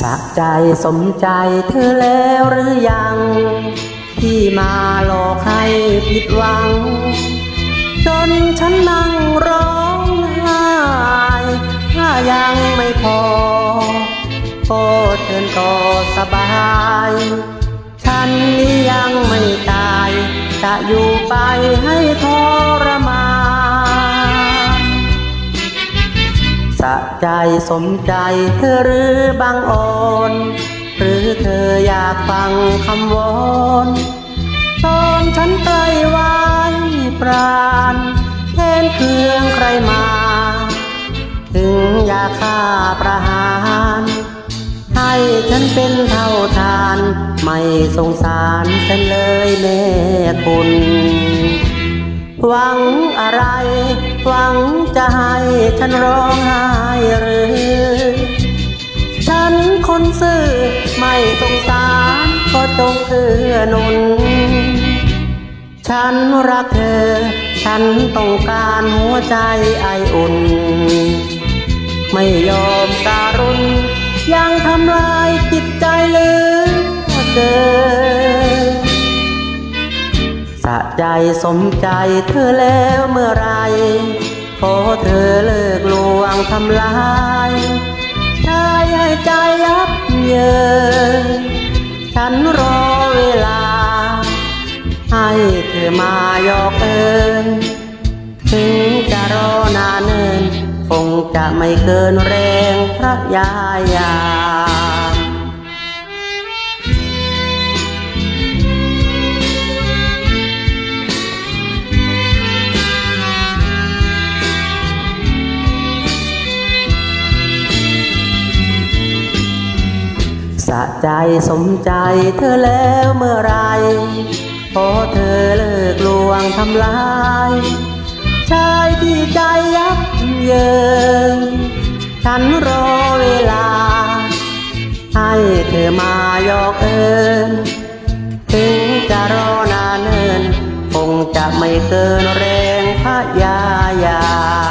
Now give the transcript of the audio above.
สะใจสมใจเธอแล้วหรือยัง ที่มาหลอกให้ผิดหวัง จนฉันนั่งร้องไห้ถ้ายังไม่พอก็เชิญต่อสบาย ฉันนี้ยังไม่ตาย จะอยู่ไปให้ท ใจสมใจเธอหรือบางอ่อนหรือเธออยากฟังคำวอนตอนฉันใกล้วายปราณแทนเครื่องใครมา ถึงอยากฆ่าประหาร ให้ฉันเป็นเท่าทาน ไม่สงสารฉันเลยแม่คุณ หวังอะไร หวังจะให้ฉันร้องไห้หรือ ฉันคนซื่อไม่สงสารก็จงเอื้อนุน ฉันรักเธอ ฉันต้องการหัวใจไออุ่น ไม่ยอม ใจสมใจเธอแล้วเมื่อไรขอเธอเลิกลวงทำลายชายให้ใจยับเยินฉันรอเวลา ให้เธอมาหยอกเอินถึงจะรอนานเนิน คงจะไม่เกินแรงพระยายา สะใจสมใจเธอแล้วเมื่อไรขอเธอเลิกลวงทำลายชายที่ใจยับเยินฉันรอเวลา ให้เธอมายอกเอินถึงจะรอนานเนิน คงจะไม่เกินแรงพระยายา